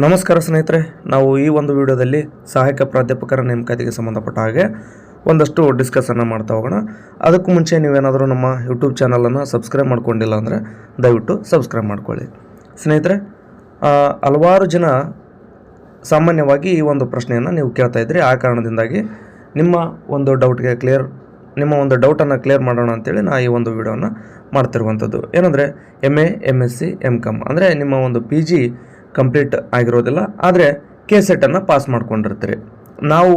ನಮಸ್ಕಾರ ಸ್ನೇಹಿತರೆ, ನಾವು ಈ ಒಂದು ವಿಡಿಯೋದಲ್ಲಿ ಸಹಾಯಕ ಪ್ರಾಧ್ಯಾಪಕರ ನೇಮಕಾತಿಗೆ ಸಂಬಂಧಪಟ್ಟ ಹಾಗೆ ಒಂದಷ್ಟು ಡಿಸ್ಕಸನ್ನು ಮಾಡ್ತಾ ಹೋಗೋಣ. ಅದಕ್ಕೂ ಮುಂಚೆ ನೀವೇನಾದರೂ ನಮ್ಮ ಯೂಟ್ಯೂಬ್ ಚಾನಲನ್ನು ಸಬ್ಸ್ಕ್ರೈಬ್ ಮಾಡ್ಕೊಂಡಿಲ್ಲ ಅಂದರೆ ದಯವಿಟ್ಟು ಸಬ್ಸ್ಕ್ರೈಬ್ ಮಾಡ್ಕೊಳ್ಳಿ. ಸ್ನೇಹಿತರೆ ಹಲವಾರು ಜನ ಸಾಮಾನ್ಯವಾಗಿ ಈ ಒಂದು ಪ್ರಶ್ನೆಯನ್ನು ನೀವು ಕೇಳ್ತಾ ಇದ್ರಿ. ಆ ಕಾರಣದಿಂದಾಗಿ ನಿಮ್ಮ ಒಂದು ಡೌಟ್ಗೆ ಕ್ಲಿಯರ್ ನಿಮ್ಮ ಒಂದು ಡೌಟನ್ನು ಕ್ಲಿಯರ್ ಮಾಡೋಣ ಅಂತೇಳಿ ನಾ ಈ ಒಂದು ವಿಡಿಯೋನ ಮಾಡ್ತಿರುವಂಥದ್ದು. ಏನಂದರೆ M A M S C M com ಅಂದರೆ ನಿಮ್ಮ ಒಂದು ಪಿ ಜಿ ಕಂಪ್ಲೀಟ್ ಆಗಿರೋದಿಲ್ಲ. ಆದರೆ ಕೆ ಸೆಟ್ಟನ್ನು ಪಾಸ್ ಮಾಡ್ಕೊಂಡಿರ್ತೀರಿ. ನಾವು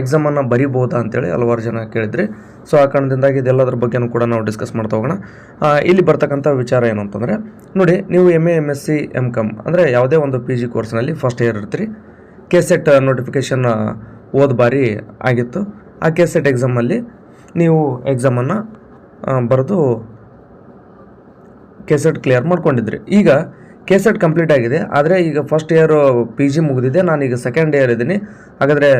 ಎಕ್ಸಾಮನ್ನು ಬರಿಬೋದಾ ಅಂತೇಳಿ ಹಲವಾರು ಜನ ಕೇಳಿದ್ರಿ. ಸೊ ಆ ಕಾರಣದಿಂದಾಗಿ ಇದೆಲ್ಲದರ ಬಗ್ಗೆನೂ ಕೂಡ ನಾವು ಡಿಸ್ಕಸ್ ಮಾಡ್ತಾ ಹೋಗೋಣ. ಇಲ್ಲಿ ಬರ್ತಕ್ಕಂಥ ವಿಚಾರ ಏನು ಅಂತಂದರೆ, ನೋಡಿ, ನೀವು M A M S C M com ಅಂದರೆ ಯಾವುದೇ ಒಂದು ಪಿ ಜಿ ಕೋರ್ಸ್ನಲ್ಲಿ ಫಸ್ಟ್ ಇಯರ್ ಇರ್ತೀರಿ. ಕೆ ಸೆಟ್ ನೋಟಿಫಿಕೇಷನ್ ಓದ್ ಬಾರಿ ಆಗಿತ್ತು. ಆ ಕೆ ಸೆಟ್ ಎಕ್ಸಾಮಲ್ಲಿ ನೀವು ಎಕ್ಸಾಮನ್ನು ಬರೆದು ಕೆ ಸೆಟ್ ಕ್ಲಿಯರ್ ಮಾಡ್ಕೊಂಡಿದ್ರಿ. ಈಗ ಕೆ ಸೆಟ್ ಕಂಪ್ಲೀಟ್ ಆಗಿದೆ. ಆದರೆ ಈಗ ಫಸ್ಟ್ ಇಯರ್ ಪಿ ಜಿ ಮುಗಿದಿದೆ. ನಾನೀಗ ಸೆಕೆಂಡ್ ಇಯರ್ ಇದ್ದೀನಿ. ಹಾಗಾದರೆ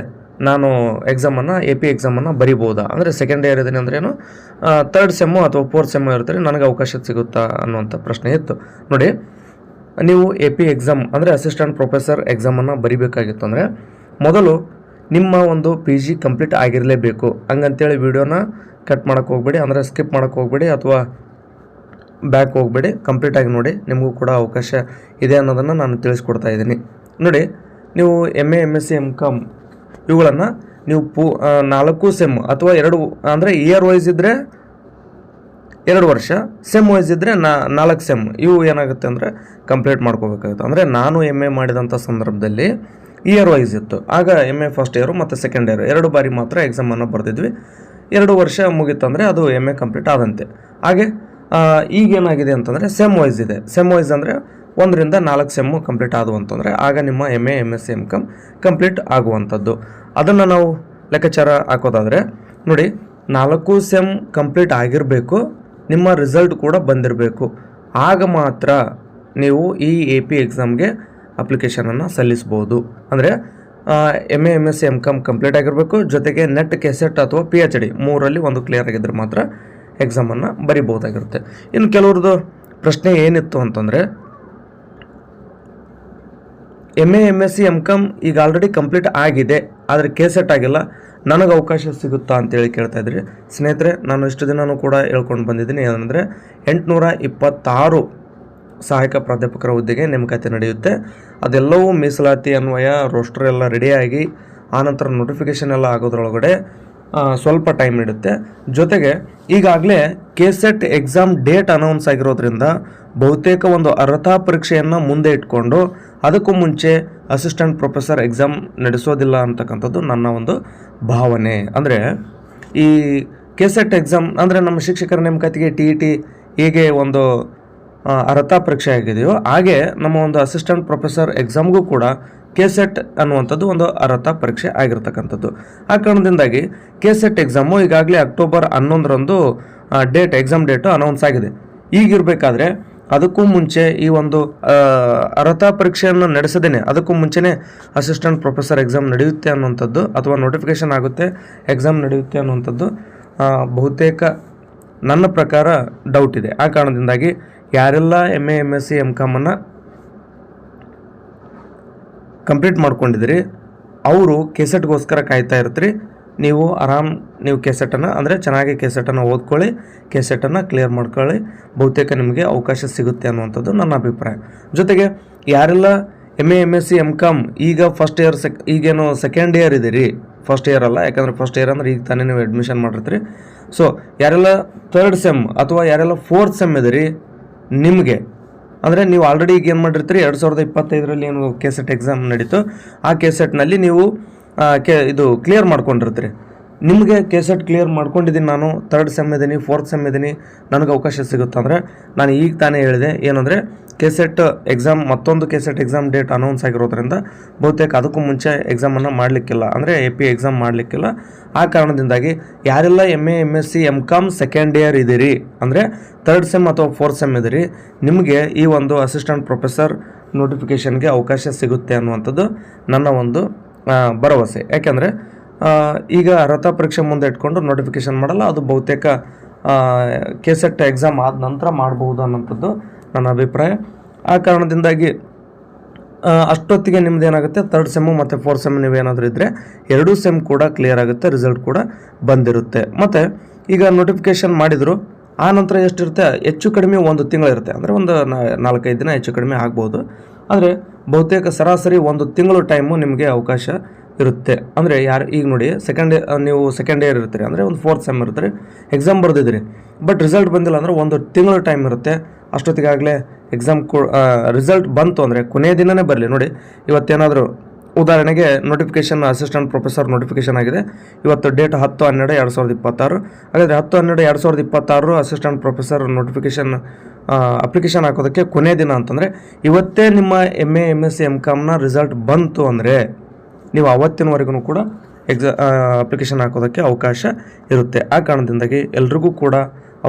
ನಾನು ಎಕ್ಸಾಮನ್ನು ಎ ಪಿ ಎಕ್ಸಾಮನ್ನು ಬರಿಬೋದಾ? ಅಂದರೆ ಸೆಕೆಂಡ್ ಇಯರ್ ಇದ್ದೀನಿ ಅಂದ್ರೇನು ತರ್ಡ್ ಸೆಮ್ಮು ಅಥವಾ ಫೋರ್ತ್ ಸೆಮ್ಮು ಇರ್ತಾರೆ. ನನಗೆ ಅವಕಾಶ ಸಿಗುತ್ತಾ ಅನ್ನುವಂಥ ಪ್ರಶ್ನೆ ಇತ್ತು. ನೋಡಿ, ನೀವು ಎ ಪಿ ಎಕ್ಸಾಮ್ ಅಂದರೆ ಅಸಿಸ್ಟೆಂಟ್ ಪ್ರೊಫೆಸರ್ ಎಕ್ಸಾಮನ್ನು ಬರಿಬೇಕಾಗಿತ್ತು ಅಂದರೆ ಮೊದಲು ನಿಮ್ಮ ಒಂದು ಪಿ ಜಿ ಕಂಪ್ಲೀಟ್ ಆಗಿರಲೇಬೇಕು. ಹಂಗಂತೇಳಿ ವಿಡಿಯೋನ ಕಟ್ ಮಾಡೋಕ್ಕೆ ಹೋಗ್ಬೇಡಿ. ಅಂದರೆ ಸ್ಕಿಪ್ ಮಾಡೋಕ್ಕೆ ಹೋಗ್ಬೇಡಿ. ಅಥವಾ ಬ್ಯಾಕ್ ಹೋಗಬೇಡಿ ಕಂಪ್ಲೀಟಾಗಿ ನೋಡಿ ನಿಮಗೂ ಕೂಡ ಅವಕಾಶ ಇದೆ ಅನ್ನೋದನ್ನು ನಾನು ತಿಳಿಸ್ಕೊಡ್ತಾ ಇದ್ದೀನಿ. ನೋಡಿ, ನೀವು M A M S C M com ಇವುಗಳನ್ನು ನೀವು ಪೂ ನಾಲ್ಕು ಸೆಮ್ ಅಥವಾ ಎರಡು, ಅಂದರೆ ಇಯರ್ ವೈಸ್ ಇದ್ದರೆ ಎರಡು ವರ್ಷ ಸೆಮ್ ವೈಸ್ ಇದ್ದರೆ ನಾ, ನಾಲ್ಕು ಸೆಮ್ ಇವು ಏನಾಗುತ್ತೆ ಅಂದರೆ ಕಂಪ್ಲೀಟ್ ಮಾಡ್ಕೋಬೇಕಾಗುತ್ತೆ. ಅಂದರೆ ನಾನು ಎಂ ಎ ಮಾಡಿದಂಥ ಸಂದರ್ಭದಲ್ಲಿ ಇಯರ್ ವೈಸ್ ಇತ್ತು. ಆಗ ಎಂ ಎ ಫಸ್ಟ್ ಇಯರು ಮತ್ತು ಸೆಕೆಂಡ್ ಇಯರ್ ಎರಡು ಬಾರಿ ಮಾತ್ರ ಎಕ್ಸಾಮನ್ನು ಬರೆದಿದ್ವಿ. ಎರಡು ವರ್ಷ ಮುಗೀತಂದರೆ ಅದು ಎಂ ಎ ಕಂಪ್ಲೀಟ್ ಆದಂತೆ. ಹಾಗೆ ಈಗೇನಾಗಿದೆ ಅಂತಂದರೆ ಸೆಮ್ ವೈಸ್ ಇದೆ. ಸೆಮ್ ವೈಸ್ ಅಂದರೆ ಒಂದರಿಂದ ನಾಲ್ಕು ಸೆಮ್ಮು ಕಂಪ್ಲೀಟ್ ಆದವು ಅಂತಂದರೆ ಆಗ ನಿಮ್ಮ M A M S M com complete ಆಗುವಂಥದ್ದು. ಅದನ್ನು ನಾವು ಲೆಕ್ಕಾಚಾರ ಹಾಕೋದಾದರೆ, ನೋಡಿ, ನಾಲ್ಕು ಸೆಮ್ ಕಂಪ್ಲೀಟ್ ಆಗಿರಬೇಕು, ನಿಮ್ಮ ರಿಸಲ್ಟ್ ಕೂಡ ಬಂದಿರಬೇಕು. ಆಗ ಮಾತ್ರ ನೀವು ಈ ಎ ಪಿ ಎಕ್ಸಾಮ್ಗೆ ಅಪ್ಲಿಕೇಶನನ್ನು ಸಲ್ಲಿಸ್ಬೋದು. ಅಂದರೆ M A M S M complete ಆಗಿರಬೇಕು, ಜೊತೆಗೆ ನೆಟ್ ಕೆಸೆಟ್ ಅಥವಾ ಪಿ ಎಚ್ ಡಿ ಮೂರಲ್ಲಿ ಒಂದು ಕ್ಲಿಯರ್ ಆಗಿದ್ರೆ ಮಾತ್ರ ಎಕ್ಸಾಮನ್ನು ಬರಿಬೋದಾಗಿರುತ್ತೆ ಇನ್ನು ಕೆಲವ್ರದ್ದು ಪ್ರಶ್ನೆ ಏನಿತ್ತು ಅಂತಂದರೆ M A M S C M com ಈಗ ಆಲ್ರೆಡಿ ಕಂಪ್ಲೀಟ್ ಆಗಿದೆ, ಆದರೆ ಕೆ ಸೆಟ್ ಆಗಿಲ್ಲ, ನನಗೆ ಅವಕಾಶ ಸಿಗುತ್ತಾ ಅಂತೇಳಿ ಕೇಳ್ತಾ ಇದ್ರಿ. ಸ್ನೇಹಿತರೆ, ನಾನು ಇಷ್ಟು ದಿನವೂ ಕೂಡ ಹೇಳ್ಕೊಂಡು ಬಂದಿದ್ದೀನಿ ಏನಂದರೆ, ಎಂಟುನೂರ ಇಪ್ಪತ್ತಾರು ಸಹಾಯಕ ಪ್ರಾಧ್ಯಾಪಕರ ಹುದ್ದೆಗೆ ನೇಮಕಾತಿ ನಡೆಯುತ್ತೆ. ಅದೆಲ್ಲವೂ ಮೀಸಲಾತಿ ಅನ್ವಯ ರೋಸ್ಟರ್ ಎಲ್ಲ ರೆಡಿಯಾಗಿ ಆನಂತರ ನೋಟಿಫಿಕೇಷನ್ ಎಲ್ಲ ಆಗೋದ್ರೊಳಗಡೆ ಸ್ವಲ್ಪ ಟೈಮ್ ಇಡುತ್ತೆ. ಜೊತೆಗೆ ಈಗಾಗಲೇ K SET exam date announce ಆಗಿರೋದ್ರಿಂದ ಬಹುತೇಕ ಒಂದು ಅರ್ಹತಾ ಪರೀಕ್ಷೆಯನ್ನು ಮುಂದೆ ಇಟ್ಕೊಂಡು ಅದಕ್ಕೂ ಮುಂಚೆ ಅಸಿಸ್ಟೆಂಟ್ ಪ್ರೊಫೆಸರ್ ಎಕ್ಸಾಮ್ ನಡೆಸೋದಿಲ್ಲ ಅಂತಕ್ಕಂಥದ್ದು ನನ್ನ ಒಂದು ಭಾವನೆ. ಅಂದರೆ ಈ ಕೆ ಸೆಟ್ ಎಕ್ಸಾಮ್ ಅಂದರೆ ನಮ್ಮ ಶಿಕ್ಷಕರ ನೇಮಕಾತಿಗೆ ಟಿ ಇ ಟಿ ಹೇಗೆ ಒಂದು ಅರ್ಹತಾ ಪರೀಕ್ಷೆ ಆಗಿದೆಯೋ ಹಾಗೆ ನಮ್ಮ ಒಂದು ಅಸಿಸ್ಟೆಂಟ್ ಪ್ರೊಫೆಸರ್ ಎಕ್ಸಾಮ್ಗೂ ಕೂಡ ಕೆ ಸೆಟ್ ಅನ್ನುವಂಥದ್ದು ಒಂದು ಅರ್ಹತಾ ಪರೀಕ್ಷೆ ಆಗಿರ್ತಕ್ಕಂಥದ್ದು. ಆ ಕಾರಣದಿಂದಾಗಿ ಕೆಸೆಟ್ ಎಕ್ಸಾಮು ಈಗಾಗಲೇ ಅಕ್ಟೋಬರ್ ಹನ್ನೊಂದರಂದು ಡೇಟ್ ಎಕ್ಸಾಮ್ ಡೇಟು ಅನೌನ್ಸ್ ಆಗಿದೆ. ಈಗಿರಬೇಕಾದ್ರೆ ಅದಕ್ಕೂ ಮುಂಚೆ ಈ ಒಂದು ಅರ್ಹತಾ ಪರೀಕ್ಷೆಯನ್ನು ನಡೆಸದೇನೆ, ಅದಕ್ಕೂ ಮುಂಚೆನೇ ಅಸಿಸ್ಟೆಂಟ್ ಪ್ರೊಫೆಸರ್ ಎಕ್ಸಾಮ್ ನಡೆಯುತ್ತೆ ಅನ್ನುವಂಥದ್ದು ಅಥವಾ ನೋಟಿಫಿಕೇಶನ್ ಆಗುತ್ತೆ ಎಕ್ಸಾಮ್ ನಡೆಯುತ್ತೆ ಅನ್ನುವಂಥದ್ದು ಬಹುತೇಕ ನನ್ನ ಪ್ರಕಾರ ಡೌಟ್ ಇದೆ. ಆ ಕಾರಣದಿಂದಾಗಿ ಯಾರೆಲ್ಲ M A M S C M ಕಾಮನ್ನು complete ಮಾಡ್ಕೊಂಡಿದ್ರಿ ಅವರು ಕೆಸೆಟ್ಗೋಸ್ಕರ ಕಾಯ್ತಾ ಇರ್ತೀರಿ. ನೀವು ಆರಾಮ್ ನೀವು ಕೆಸೆಟನ್ನು, ಅಂದರೆ ಚೆನ್ನಾಗಿ ಕೆಸೆಟನ್ನು ಓದ್ಕೊಳ್ಳಿ, ಕೆಸೆಟನ್ನು ಕ್ಲಿಯರ್ ಮಾಡ್ಕೊಳ್ಳಿ. ಬಹುತೇಕ ನಿಮಗೆ ಅವಕಾಶ ಸಿಗುತ್ತೆ ಅನ್ನುವಂಥದ್ದು ನನ್ನ ಅಭಿಪ್ರಾಯ. ಜೊತೆಗೆ ಯಾರೆಲ್ಲ M A M S C M com ಈಗ ಫಸ್ಟ್ ಇಯರ್ ಸೆಕ್ ಈಗೇನು ಸೆಕೆಂಡ್ ಇಯರ್ ಇದೀರಿ. ಫಸ್ಟ್ ಇಯರ್ ಅಲ್ಲ, ಯಾಕಂದರೆ ಫಸ್ಟ್ ಇಯರ್ ಅಂದ್ರೆ ಈಗ ತಾನೇ ನೀವು ಅಡ್ಮಿಷನ್ ಮಾಡಿರ್ತೀರಿ. ಸೊ ಯಾರೆಲ್ಲ ಥರ್ಡ್ ಸೆಮ್ ಅಥವಾ ಯಾರೆಲ್ಲ ಫೋರ್ತ್ ಸೆಮ್ ಇದೀರಿ, ನಿಮಗೆ ಅಂದರೆ ನೀವು ಆಲ್ರೆಡಿ ಈಗ ಏನು ಮಾಡಿರ್ತೀರಿ? ಎರಡು ಸಾವಿರದ ಇಪ್ಪತ್ತೈದರಲ್ಲಿ ಏನು ಕೆ ಸೆಟ್ ಎಕ್ಸಾಮ್ ನಡೀತು. ಆ ಕೆ ಸೆಟ್ನಲ್ಲಿ ನೀವು ಕೆ, ಇದು ಕ್ಲಿಯರ್ ಮಾಡ್ಕೊಂಡಿರ್ತೀರಿ. ನಿಮಗೆ ಕೆಸೆಟ್ ಕ್ಲಿಯರ್ ಮಾಡ್ಕೊಂಡಿದ್ದೀನಿ ನಾನು. ತರ್ಡ್ ಸೆಮ್ ಇದ್ದೀನಿ ಫೋರ್ತ್ ಸೆಮ್ ಇದ್ದೀನಿ ನನಗೆ ಅವಕಾಶ ಸಿಗುತ್ತೆ ಅಂದರೆ ನಾನು ಈಗ ತಾನೇ ಹೇಳಿದೆ. ಏನಂದರೆ ಕೆಸೆಟ್ ಎಕ್ಸಾಮ್ ಮತ್ತೊಂದು ಕೆಸೆಟ್ ಎಕ್ಸಾಮ್ ಡೇಟ್ ಅನೌನ್ಸ್ ಆಗಿರೋದ್ರಿಂದ ಬಹುತೇಕ ಅದಕ್ಕೂ ಮುಂಚೆ ಎಕ್ಸಾಮನ್ನು ಮಾಡಲಿಕ್ಕಿಲ್ಲ. ಅಂದರೆ ಎ ಪಿ ಎಕ್ಸಾಮ್ ಮಾಡಲಿಕ್ಕಿಲ್ಲ. ಆ ಕಾರಣದಿಂದಾಗಿ ಯಾರೆಲ್ಲ M A M S C M com second year ಇದ್ದೀರಿ, ಅಂದರೆ ತರ್ಡ್ ಸೆಮ್ ಅಥವಾ ಫೋರ್ತ್ ಸೆಮ್ ಇದ್ದೀರಿ, ನಿಮಗೆ ಈ ಒಂದು ಅಸಿಸ್ಟೆಂಟ್ ಪ್ರೊಫೆಸರ್ ನೋಟಿಫಿಕೇಷನ್ಗೆ ಅವಕಾಶ ಸಿಗುತ್ತೆ ಅನ್ನುವಂಥದ್ದು ನನ್ನ ಒಂದು ಭರವಸೆ. ಯಾಕೆಂದರೆ ಈಗ ರಥ ಪರೀಕ್ಷೆ ಮುಂದೆ ಇಟ್ಕೊಂಡು ನೋಟಿಫಿಕೇಶನ್ ಮಾಡಲ್ಲ, ಅದು ಬಹುತೇಕ ಕೆ ಎಕ್ಸಾಮ್ ಆದ ನಂತರ ಮಾಡಬಹುದು ಅನ್ನೋಂಥದ್ದು ನನ್ನ ಅಭಿಪ್ರಾಯ. ಆ ಕಾರಣದಿಂದಾಗಿ ಅಷ್ಟೊತ್ತಿಗೆ ನಿಮ್ದು ಏನಾಗುತ್ತೆ? ತರ್ಡ್ ಸೆಮ್ಮು ಮತ್ತು ಫೋರ್ತ್ ಸೆಮ್ ನೀವೇನಾದರೂ ಇದ್ದರೆ ಎರಡೂ ಸೆಮ್ ಕೂಡ ಕ್ಲಿಯರ್ ಆಗುತ್ತೆ ರಿಸಲ್ಟ್ ಕೂಡ ಬಂದಿರುತ್ತೆ. ಮತ್ತು, ಈಗ ನೋಟಿಫಿಕೇಷನ್ ಮಾಡಿದರು, ಆ ನಂತರ ಎಷ್ಟಿರುತ್ತೆ? ಹೆಚ್ಚು ಕಡಿಮೆ ಒಂದು ತಿಂಗಳಿರುತ್ತೆ ಅಂದರೆ ಒಂದು ನಾಲ್ಕೈದು ದಿನ ಹೆಚ್ಚು ಕಡಿಮೆ ಆಗ್ಬೋದು. ಆದರೆ, ಬಹುತೇಕ ಸರಾಸರಿ ಒಂದು ತಿಂಗಳು ಟೈಮು ನಿಮಗೆ ಅವಕಾಶ ಇರುತ್ತೆ. ಅಂದರೆ ಯಾರು, ಈಗ ನೋಡಿ ಸೆಕೆಂಡ್ ನೀವು ಸೆಕೆಂಡ್ ಇಯರ್ ಇರ್ತೀರಿ, ಅಂದರೆ ಒಂದು ಫೋರ್ತ್ ಸೆಮ್ ಇರ್ತೀರಿ ಎಕ್ಸಾಮ್ ಬರೆದಿದ್ದೀರಿ. ಬಟ್ ರಿಸಲ್ಟ್ ಬಂದಿಲ್ಲ ಅಂದರೆ ಒಂದು ತಿಂಗಳು ಟೈಮ್ ಇರುತ್ತೆ. ಅಷ್ಟೊತ್ತಿಗಾಗಲೇ ಎಕ್ಸಾಮ್ ಕೊ ರಿಸಲ್ಟ್ ಬಂತು ಅಂದರೆ ಕೊನೆಯ ದಿನವೇ ಬರಲಿ. ನೋಡಿ, ಇವತ್ತೇನಾದರೂ ಉದಾಹರಣೆಗೆ ನೋಟಿಫಿಕೇಶನ್ ಅಸಿಸ್ಟೆಂಟ್ ಪ್ರೊಫೆಸರ್ ನೋಟಿಫಿಕೇಷನ್ ಆಗಿದೆ. ಇವತ್ತು ಡೇಟ್ ಹತ್ತು ಹನ್ನೆರಡು ಎರಡು ಸಾವಿರದ ಇಪ್ಪತ್ತಾರು. ಹಾಗಾದರೆ ಹತ್ತು ಹನ್ನೆರಡು ಎರಡು ಸಾವಿರದ ಇಪ್ಪತ್ತಾರು ಅಸಿಸ್ಟೆಂಟ್ ಪ್ರೊಫೆಸರ್ ನೋಟಿಫಿಕೇಷನ್ ಅಪ್ಲಿಕೇಶನ್ ಹಾಕೋದಕ್ಕೆ ಕೊನೆಯ ದಿನ ಅಂತಂದರೆ ಇವತ್ತೇ ನಿಮ್ಮ M A M S C M ಕಾಮ್ನ result ಬಂತು ಅಂದರೆ ನೀವು ಆವತ್ತಿನವರೆಗೂ ಕೂಡ ಎಕ್ಸಾ ಅಪ್ಲಿಕೇಶನ್ ಹಾಕೋದಕ್ಕೆ ಅವಕಾಶ ಇರುತ್ತೆ. ಆ ಕಾರಣದಿಂದಾಗಿ ಎಲ್ರಿಗೂ ಕೂಡ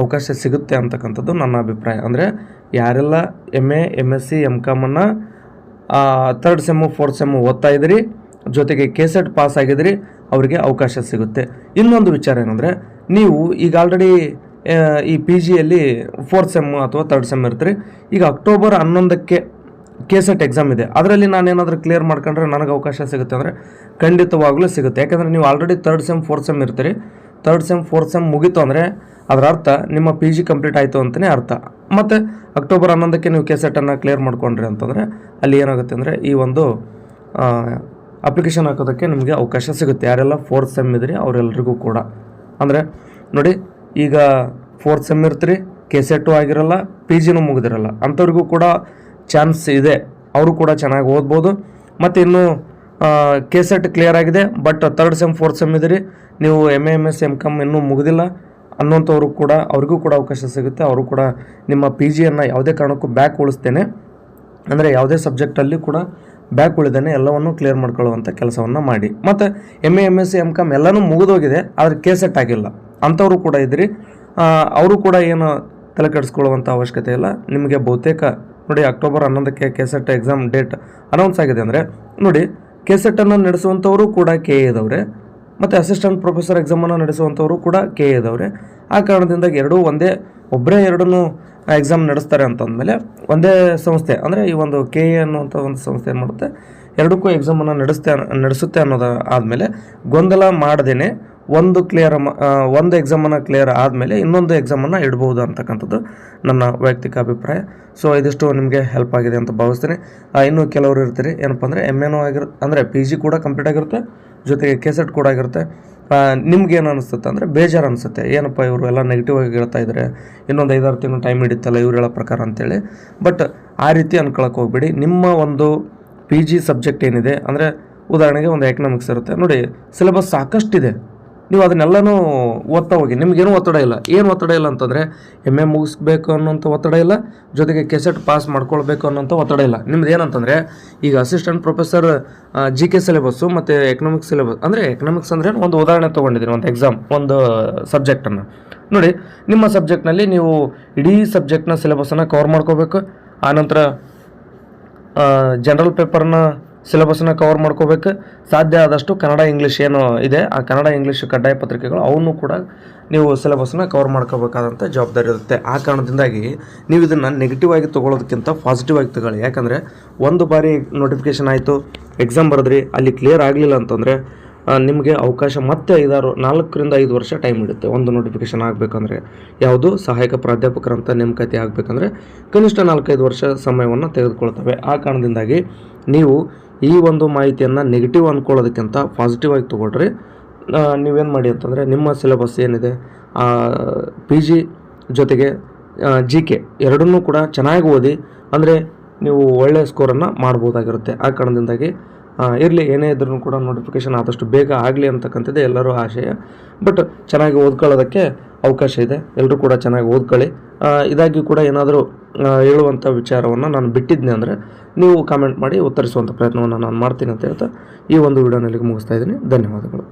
ಅವಕಾಶ ಸಿಗುತ್ತೆ ಅಂತಕ್ಕಂಥದ್ದು ನನ್ನ ಅಭಿಪ್ರಾಯ. ಅಂದರೆ ಯಾರೆಲ್ಲ M A M S C M ಕಾಮನ್ನು third sem fourth sem ಓದ್ತಾ ಇದ್ದೀರಿ, ಜೊತೆಗೆ ಕೆ ಸೆಟ್ ಪಾಸ್ ಆಗಿದ್ರಿ ಅವರಿಗೆ ಅವಕಾಶ ಸಿಗುತ್ತೆ. ಇನ್ನೊಂದು ವಿಚಾರ ಏನಂದರೆ, ನೀವು ಈಗ ಆಲ್ರೆಡಿ ಈ ಪಿ ಜಿಯಲ್ಲಿ ಫೋರ್ತ್ ಸೆಮ್ಮು ಅಥವಾ ತರ್ಡ್ ಸೆಮ್ ಇರ್ತೀರಿ. ಈಗ ಅಕ್ಟೋಬರ್ ಹನ್ನೊಂದಕ್ಕೆ ಕೆ ಸೆಟ್ ಎಕ್ಸಾಮ್ ಇದೆ. ಅದರಲ್ಲಿ ನಾನೇನಾದರೂ ಕ್ಲಿಯರ್ ಮಾಡ್ಕೊಂಡ್ರೆ ನನಗೆ ಅವಕಾಶ ಸಿಗುತ್ತೆ ಅಂದರೆ ಖಂಡಿತವಾಗಲೂ ಸಿಗುತ್ತೆ. ಯಾಕಂದರೆ ನೀವು already third sem fourth sem ಇರ್ತೀರಿ. ತರ್ಡ್ ಸೆಮ್ ಫೋರ್ತ್ ಸೆಮ್ ಮುಗೀತು ಅಂದರೆ ಅದರ ಅರ್ಥ ನಿಮ್ಮ ಪಿ ಜಿ ಕಂಪ್ಲೀಟ್ ಆಯಿತು ಅಂತಲೇ ಅರ್ಥ. ಮತ್ತು ಅಕ್ಟೋಬರ್ ಹನ್ನೊಂದಕ್ಕೆ ನೀವು ಕೆ ಸೆಟನ್ನು ಕ್ಲಿಯರ್ ಮಾಡ್ಕೊಂಡ್ರಿ ಅಂತಂದರೆ ಅಲ್ಲಿ ಏನಾಗುತ್ತೆ ಅಂದರೆ ಈ ಒಂದು ಅಪ್ಲಿಕೇಶನ್ ಹಾಕೋದಕ್ಕೆ ನಿಮಗೆ ಅವಕಾಶ ಸಿಗುತ್ತೆ. ಯಾರೆಲ್ಲ ಫೋರ್ತ್ ಸೆಮ್ ಇದ್ರಿ ಅವರೆಲ್ಲರಿಗೂ ಕೂಡ. ಅಂದರೆ ನೋಡಿ, ಈಗ ಫೋರ್ತ್ ಸೆಮ್ ಇರ್ತೀರಿ ಕೆ ಸೆಟ್ಟು ಆಗಿರಲ್ಲ ಪಿ ಜಿನೂ ಮುಗಿದಿರಲ್ಲ. ಅಂಥವ್ರಿಗೂ ಕೂಡ ಚಾನ್ಸ್ ಇದೆ. ಅವರು ಕೂಡ ಚೆನ್ನಾಗಿ ಓದ್ಬೋದು. ಮತ್ತು ಇನ್ನೂ ಕೆ ಸೆಟ್ ಕ್ಲಿಯರ್ ಆಗಿದೆ. But third sem fourth sem ಇದ್ದೀರಿ. ನೀವು M A M S M com ಇನ್ನೂ ಮುಗಿದಿಲ್ಲ. ಅನ್ನೋಂಥವ್ರು ಕೂಡ, ಅವ್ರಿಗೂ ಕೂಡ ಅವಕಾಶ ಸಿಗುತ್ತೆ. ಅವರು ಕೂಡ ನಿಮ್ಮ ಪಿ ಜಿಯನ್ನು ಯಾವುದೇ ಕಾರಣಕ್ಕೂ ಬ್ಯಾಕ್ ಉಳಿಸ್ತೇನೆ. ಅಂದರೆ ಯಾವುದೇ ಸಬ್ಜೆಕ್ಟಲ್ಲಿ ಕೂಡ ಬ್ಯಾಕ್ ಉಳಿದೇನೆ. ಎಲ್ಲವನ್ನು ಕ್ಲಿಯರ್ ಮಾಡ್ಕೊಳ್ಳುವಂಥ ಕೆಲಸವನ್ನು ಮಾಡಿ. ಮತ್ತು M A M S C M com ಎಲ್ಲನೂ ಮುಗಿದೋಗಿದೆ. ಆದರೆ ಕೆ ಸೆಟ್ ಆಗಿಲ್ಲ. ಅಂಥವರು ಕೂಡ ಇದ್ರಿ ಅವರು ಕೂಡ ಏನು ತಲೆ ಕೆಡಿಸ್ಕೊಳ್ಳುವಂಥ ಅವಶ್ಯಕತೆ ಇಲ್ಲ. ನಿಮಗೆ ಬಹುತೇಕ ನೋಡಿ ಅಕ್ಟೋಬರ್ ಹನ್ನೊಂದಕ್ಕೆ ಕೆಸೆಟ್ ಎಕ್ಸಾಮ್ ಡೇಟ್ ಅನೌನ್ಸ್ ಆಗಿದೆ ಅಂದರೆ, ನೋಡಿ ಕೆಸೆಟ್ಟನ್ನು ನಡೆಸುವಂಥವರು ಕೂಡ ಕೆ ಎ ಇದ್ದವ್ರೆ ಮತ್ತು ಅಸಿಸ್ಟೆಂಟ್ ಪ್ರೊಫೆಸರ್ ಎಕ್ಸಾಮನ್ನು ನಡೆಸುವಂಥವರು ಕೂಡ ಕೆ ಎ ಇದ್ದವ್ರೆ ಆ ಕಾರಣದಿಂದ ಎರಡೂ ಒಂದೇ ಒಬ್ಬರೇ ಎರಡನ್ನೂ ಎಕ್ಸಾಮ್ ನಡೆಸ್ತಾರೆ ಅಂತಂದಮೇಲೆ ಒಂದೇ ಸಂಸ್ಥೆ, ಅಂದರೆ ಈ ಒಂದು ಕೆ ಎ ಅನ್ನುವಂಥ ಒಂದು ಸಂಸ್ಥೆ ಏನು ಮಾಡುತ್ತೆ, ಎರಡಕ್ಕೂ ಎಕ್ಸಾಮನ್ನು ನಡೆಸ್ತೆ, ನಡೆಸುತ್ತೆ ಅನ್ನೋದು ಆದಮೇಲೆ ಗೊಂದಲ ಮಾಡದೇನೆ ಒಂದು ಕ್ಲಿಯರ್ ಒಂದು ಎಕ್ಸಾಮನ್ನು ಕ್ಲಿಯರ್ ಆದಮೇಲೆ ಇನ್ನೊಂದು ಎಕ್ಸಾಮನ್ನು ಇಡ್ಬೋದು ಅಂತಕ್ಕಂಥದ್ದು ನನ್ನ ವೈಯಕ್ತಿಕ ಅಭಿಪ್ರಾಯ. ಸೊ ಇದಿಷ್ಟು ನಿಮಗೆ ಹೆಲ್ಪ್ ಆಗಿದೆ ಅಂತ ಭಾವಿಸ್ತೀನಿ. ಇನ್ನೂ ಕೆಲವರು ಇರ್ತೀರಿ, ಏನಪ್ಪ ಅಂದರೆ ಎಂ ಎನೂ ಆಗಿರ್ ಅಂದರೆ ಪಿ ಜಿ ಕೂಡ ಕಂಪ್ಲೀಟ್ ಆಗಿರುತ್ತೆ, ಜೊತೆಗೆ ಕೆಸೆಟ್ ಕೂಡ ಆಗಿರುತ್ತೆ. ನಿಮ್ಗೇನು ಅನಿಸುತ್ತೆ ಅಂದರೆ ಬೇಜಾರು ಅನಿಸುತ್ತೆ. ಏನಪ್ಪ ಇವರು ಎಲ್ಲ ನೆಗೆಟಿವ್ ಆಗಿ ಹೇಳ್ತಾ ಇದ್ದಾರೆ ಇನ್ನೊಂದು ಐದಾರು ತಿಂಗಳು ಟೈಮ್ ಹಿಡಿತಲ್ಲ ಇವ್ರು ಹೇಳೋ ಪ್ರಕಾರ ಅಂತೇಳಿ. ಬಟ್ ಆ ರೀತಿ ಅನ್ಕೊಳಕ್ಕೆ ಹೋಗ್ಬೇಡಿ. ನಿಮ್ಮ ಒಂದು ಪಿ ಜಿ ಸಬ್ಜೆಕ್ಟ್ ಏನಿದೆ, ಅಂದರೆ ಉದಾಹರಣೆಗೆ ಒಂದು ಎಕನಾಮಿಕ್ಸ್ ಇರುತ್ತೆ. ನೋಡಿ ಸಿಲೆಬಸ್ ಸಾಕಷ್ಟಿದೆ. ನೀವು ಅದನ್ನೆಲ್ಲನೂ ಓದ್ತಾ ಹೋಗಿ. ನಿಮಗೇನು ಒತ್ತಡ ಇಲ್ಲ. ಏನು ಒತ್ತಡ ಇಲ್ಲ ಅಂತಂದರೆ ಎಂ ಎ ಮುಗಿಸ್ಬೇಕು ಅನ್ನೋಂಥ ಒತ್ತಡ ಇಲ್ಲ, ಜೊತೆಗೆ ಕೆಸೆಟ್ ಪಾಸ್ ಮಾಡ್ಕೊಳ್ಬೇಕು ಅನ್ನೋಂಥ ಒತ್ತಡ ಇಲ್ಲ. ನಿಮ್ದು ಏನಂತಂದರೆ, ಈಗ assistant professor G K syllabus ಮತ್ತು ಎಕನಾಮಿಕ್ಸ್ ಸಿಲೆಬಸ್ ಅಂದರೆ ಎಕನಾಮಿಕ್ಸ್ ಅಂದರೆ ಒಂದು ಉದಾಹರಣೆ ತೊಗೊಂಡಿದ್ದೀನಿ, ಒಂದು ಎಕ್ಸಾಮ್ ಒಂದು ಸಬ್ಜೆಕ್ಟನ್ನು ನೋಡಿ, ನಿಮ್ಮ ಸಬ್ಜೆಕ್ಟ್ನಲ್ಲಿ ನೀವು ಇಡೀ ಸಬ್ಜೆಕ್ಟ್ನ ಸಿಲೆಬಸ್ಸನ್ನು ಕವರ್ ಮಾಡ್ಕೋಬೇಕು ಆನಂತರ ಜನರಲ್ ಪೇಪರ್ನ ಸಿಲೆಬಸ್ನ ಕವರ್ ಮಾಡ್ಕೋಬೇಕು. ಸಾಧ್ಯ ಆದಷ್ಟು ಕನ್ನಡ, ಇಂಗ್ಲೀಷ್ ಏನು ಇದೆ, ಆ ಕನ್ನಡ, ಇಂಗ್ಲೀಷ್ ಕಡ್ಡಾಯ ಪತ್ರಿಕೆಗಳು ಅವನ್ನು ಕೂಡ ನೀವು ಸಿಲೆಬಸ್ನ ಕವರ್ ಮಾಡ್ಕೋಬೇಕಾದಂಥ ಜವಾಬ್ದಾರಿ ಇರುತ್ತೆ. ಆ ಕಾರಣದಿಂದಾಗಿ ನೀವು ಇದನ್ನು ನೆಗೆಟಿವ್ ಆಗಿ ತೊಗೊಳೋದಕ್ಕಿಂತ ಪಾಸಿಟಿವ್ ಆಗಿ ತಗೊಳ್ಳಿ. ಯಾಕಂದರೆ ಒಂದು ಬಾರಿ ನೋಟಿಫಿಕೇಷನ್ ಆಯಿತು ಎಕ್ಸಾಮ್ ಬರೆದ್ರಿ, ಅಲ್ಲಿ ಕ್ಲಿಯರ್ ಆಗಲಿಲ್ಲ ಅಂತಂದರೆ ನಿಮಗೆ ಅವಕಾಶ ಮತ್ತೆ ಐದಾರು, ನಾಲ್ಕರಿಂದ ಐದು ವರ್ಷ ಟೈಮ್ ಇಡುತ್ತೆ. ಒಂದು ನೋಟಿಫಿಕೇಶನ್ ಆಗಬೇಕಂದ್ರೆ. ಯಾವುದು? ಸಹಾಯಕ ಪ್ರಾಧ್ಯಾಪಕರಂತ ನೇಮಕಾತಿ ಆಗಬೇಕಂದ್ರೆ ಕನಿಷ್ಠ ನಾಲ್ಕೈದು ವರ್ಷ ಸಮಯವನ್ನು ತೆಗೆದುಕೊಳ್ತವೆ. ಆ ಕಾರಣದಿಂದಾಗಿ ನೀವು ಈ ಒಂದು ಮಾಹಿತಿಯನ್ನು ನೆಗೆಟಿವ್ ಅಂದ್ಕೊಳ್ಳೋದಕ್ಕಿಂತ ಪಾಸಿಟಿವ್ ಆಗಿ ತೊಗೊಳ್ರಿ. ನೀವೇನು ಮಾಡಿ ಅಂತಂದರೆ ನಿಮ್ಮ ಸಿಲೆಬಸ್ ಏನಿದೆ? ಪಿ ಜಿ ಜೊತೆಗೆ ಜಿ ಕೆ ಎರಡನ್ನೂ ಕೂಡ ಚೆನ್ನಾಗಿ ಓದಿ, ಅಂದರೆ ನೀವು ಒಳ್ಳೆಯ ಸ್ಕೋರನ್ನು ಮಾಡ್ಬೋದಾಗಿರುತ್ತೆ. ಆ ಕಾರಣದಿಂದಾಗಿ ಇರಲಿ, ಏನೇ ಇದ್ರೂ ಕೂಡ ನೋಟಿಫಿಕೇಶನ್ ಆದಷ್ಟು ಬೇಗ ಆಗಲಿ ಅಂತಕ್ಕಂಥದ್ದೇ ಎಲ್ಲರೂ ಆಶಯ. ಬಟ್ ಚೆನ್ನಾಗಿ ಓದ್ಕೊಳ್ಳೋದಕ್ಕೆ ಅವಕಾಶ ಇದೆ. ಎಲ್ಲರೂ ಕೂಡ ಚೆನ್ನಾಗಿ ಓದ್ಕೊಳ್ಳಿ. ಇದಾಗಿ ಕೂಡ ಏನಾದರೂ ಹೇಳುವಂಥ ವಿಚಾರವನ್ನು ನಾನು ಬಿಟ್ಟಿದ್ದೆ ಅಂದರೆ ನೀವು ಕಾಮೆಂಟ್ ಮಾಡಿ ಉತ್ತರಿಸುವಂಥ ಪ್ರಯತ್ನವನ್ನು ನಾನು ಮಾಡ್ತೀನಿ ಅಂತ ಹೇಳ್ತಾ ಈ ಒಂದು ವಿಡಿಯೋನಲ್ಲಿ ಮುಗಿಸ್ತಾ ಇದ್ದೀನಿ. ಧನ್ಯವಾದಗಳು.